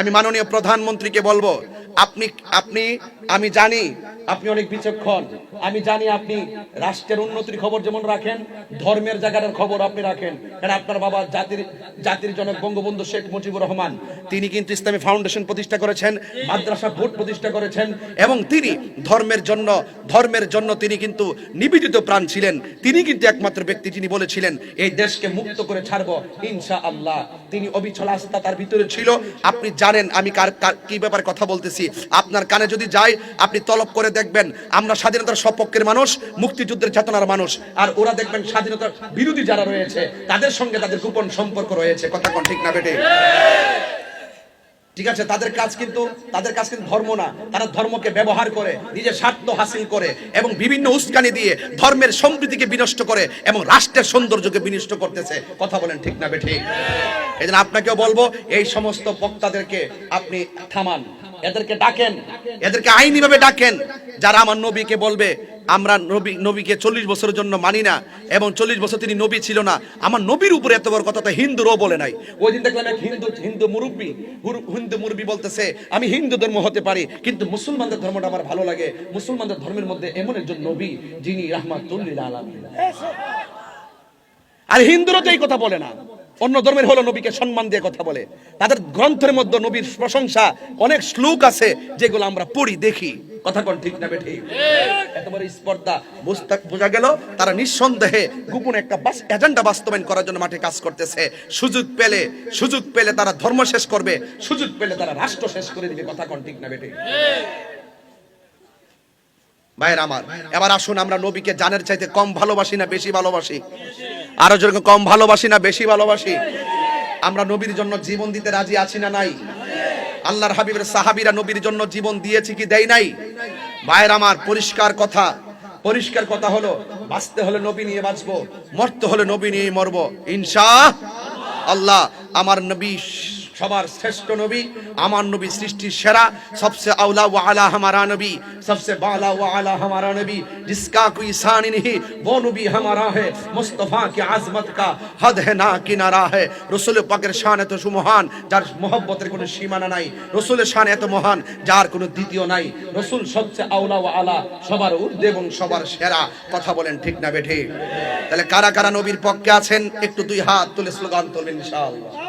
আমি মাননীয় প্রধানমন্ত্রীকে বলব আপনি আপনি, আমি জানি আপনি অনেক বিচক্ষণ। আমি জানি আপনি রাষ্ট্রের উন্নতির খবর যেমন রাখেন, ধর্মের জায়গাটার খবর আপনি রাখেন। কারণ আপনার বাবা জাতির জাতির জনক বঙ্গবন্ধু শেখ মুজিবুর রহমান, তিনি কিন্তু ইসলামী ফাউন্ডেশন প্রতিষ্ঠা করেছেন, মাদ্রাসা বোর্ড প্রতিষ্ঠা করেছেন, এবং তিনি ধর্মের জন্য ধর্মের জন্য তিনি কিন্তু নিবেদিত প্রাণ ছিলেন। তিনি কিন্তু একমাত্র ব্যক্তি যিনি বলেছিলেন, এই দেশকে মুক্ত করে ছাড়বো ইনশা আল্লাহ তিনি অবিচল আস্থা তার ভিতরে ছিল। আপনি জানেন আমি কার, কার- কি ব্যাপারে কথা বলতেছি। আপনার কানে যদি যায়, আপনি তলব করে দেখবেন, আমরা স্বাধীনতার সপক্ষের মানুষ, মুক্তিযুদ্ধের চেতনার মানুষ। আর ওরা দেখবেন স্বাধীনতার বিরোধী যারা রয়েছে, তাদের সঙ্গে তাদের গোপন সম্পর্ক রয়েছে। কথা কোন ঠিক না বেটে ঠিক আছে, তাদের কাজ কিন্তু, তাদের কাজ কিন্তু ধর্ম না। তারা ধর্মকে ব্যবহার করে, নিজের স্বার্থ হাসিল করে এবং বিভিন্ন উস্কানি দিয়ে ধর্মের সম্প্রীতিকে বিনষ্ট করে এবং রাষ্ট্রের সৌন্দর্যকে বিনষ্ট করতেছে। কথা বলেন ঠিক না বেঠি? জন্য আপনাকেও বলব এই সমস্ত বক্তাদেরকে আপনি থামান। এদেরকে ডাকেন। এদেরকে আইনিভাবে ডাকেন। যারা আমার নবীকে বলবে আমরা নবী নবীকে চল্লিশ বছরের জন্য মানি না এবং চল্লিশ বছর তিনি নবী ছিল না। আমার নবীর উপরে এত বড় কথা তো হিন্দুরও বলে নাই। ওই দিন দেখলাম এক হিন্দু হিন্দু মুরব্বী হিন্দু মুরব্বী বলতেছে আমি হিন্দু ধর্ম হতে পারি কিন্তু মুসলমানদের ধর্মটা আমার ভালো লাগে। মুসলমানদের ধর্মের মধ্যে এমন একজন নবী যিনি রাহমাতুল্লিল আলামিন। আর হিন্দুরা তো এই কথা বলে না। অন্য ধর্মের হলো নবীকে সম্মান দিয়ে কথা বলে। তাদের গ্রন্থের মধ্যে নবীর প্রশংসা অনেক শ্লোক আছে, যেগুলো আমরা পড়ি, দেখি। কথা কোন ঠিক না, বেঠি? স্পর্ধা। বোঝা গেল, তারা নিঃসন্দেহে গোপন একটা এজেন্ডা বাস্তবায়ন করার জন্য মাঠে কাজ করতেছে। সুযোগ পেলে সুযোগ পেলে তারা ধর্ম শেষ করবে, সুযোগ পেলে তারা রাষ্ট্র শেষ করে দিবে। কথা কোন ঠিক না, বেঠি? ভাইয়ের আমার, এবার আসুন, আমরা নবীকে জানের চাইতে কম ভালোবাসি না, বেশি ভালোবাসি? আরও যেরকম কম ভালোবাসি না, বেশি ভালোবাসি? আমরা নবীর জন্য জীবন দিতে রাজি আছি না নাই? আল্লাহর হাবিবের সাহাবিরা নবীর জন্য জীবন দিয়েছি কি দেয় নাই? ভাইয়ের আমার পরিষ্কার কথা। পরিষ্কার কথা হলো, বাঁচতে হলে নবী নিয়ে বাঁচবো, মরতে হলে নবী নিয়ে মরবো। ইনশা আল্লাহ, আমার নবী সবার শ্রেষ্ঠ নবী আমার নবী সৃষ্টির সেরা সবসে আউলা ওয়া আলা हमारा नबी सबसे बाला व आला हमारा नबी जिसका कोई सान नहीं वो नबी हमारा है मुस्तफा की आजमत का हद है ना किनारा है রসুল পাকের শান এত সুমহান যার মোহব্বতের কোনো সীমানা নাই রসুলের শান এত মহান যার কোনো দ্বিতীয় নাই রসুল সবচেয়ে আউলা ও আলা সবার ঊর্ধ্বে এবং সবার সেরা কথা বলেন ঠিক না বেঠে তাহলে কারা কারা নবীর পক্ষে আছেন একটু দুই হাত তুলে স্লোগান তুলবেন ইনশাআল্লাহ